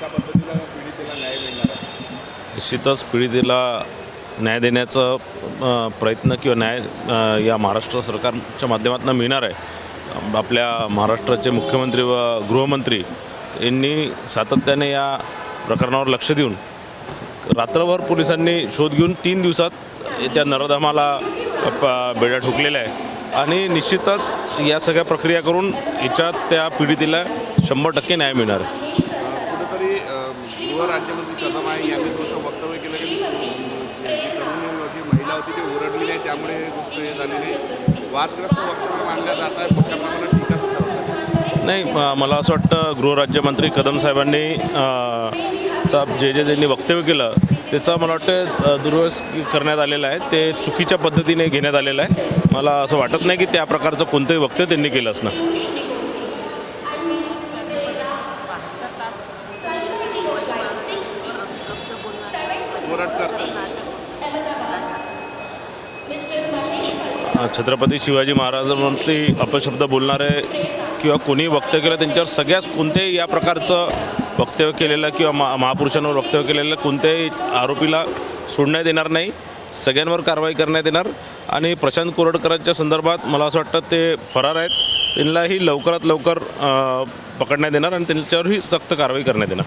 कशा पीडितेला न्याय मिळणार आहे? निश्चितच पीडितेला न्याय देण्याचा प्रयत्न किंवा न्याय या महाराष्ट्र सरकारच्या माध्यमातून मिळणार आहे. आपल्या महाराष्ट्राचे मुख्यमंत्री व गृहमंत्री यांनी सातत्याने या प्रकरणावर लक्ष देऊन रात्रभर पोलिसांनी शोध घेऊन तीन दिवसात त्या नरधामाला प- बेड्या ठोकलेल्या आहे आणि निश्चितच या सगळ्या प्रक्रिया करून याच्यात त्या पीडितेला शंभर टक्के न्याय मिळणार आहे. अं, राज्यमंत्री कदम आहे यांनी थोडंसं वक्तव्य केलं की तरुण जी महिला होती ती ओरडली नाही त्यामुळे गोष्ट हे झालेली वादग्रस्त वक्तव्य मांडल्या जात आहे मोठ्या प्रमाणात टीका सुद्धा नाही मला असं वाटतं गृहराज्यमंत्री कदम साहेबांनी चा जे जे त्यांनी वक्तव्य केलं त्याचा मला वाटतं अ, दुर्व्यस करण्यात आलेला आहे. ते चुकीच्या पद्धतीने घेण्यात आलेलं आहे. मला असं वाटत नाही की त्या प्रकारचं कोणतंही वक्तव्य त्यांनी केलं असणार कोरटकर छत्रपती शिवाजी महाराजांवरती अपशब्द बोलणारे किंवा कोणी वक्तव्य केलं त्यांच्यावर सगळ्याच कोणत्याही या प्रकारचं वक्तव्य केलेलं किंवा मा महापुरुषांवर वक्तव्य केलेलं कोणत्याही आरोपीला सोडण्यात येणार नाही सगळ्यांवर कारवाई करण्यात येणार आणि प्रशांत कोरडकरांच्या संदर्भात मला असं वाटतं ते फरार आहेत. त्यांनाही लवकरात लवकर पकडण्यात येणार आणि त्यांच्यावरही सक्त कारवाई करण्यात येणार.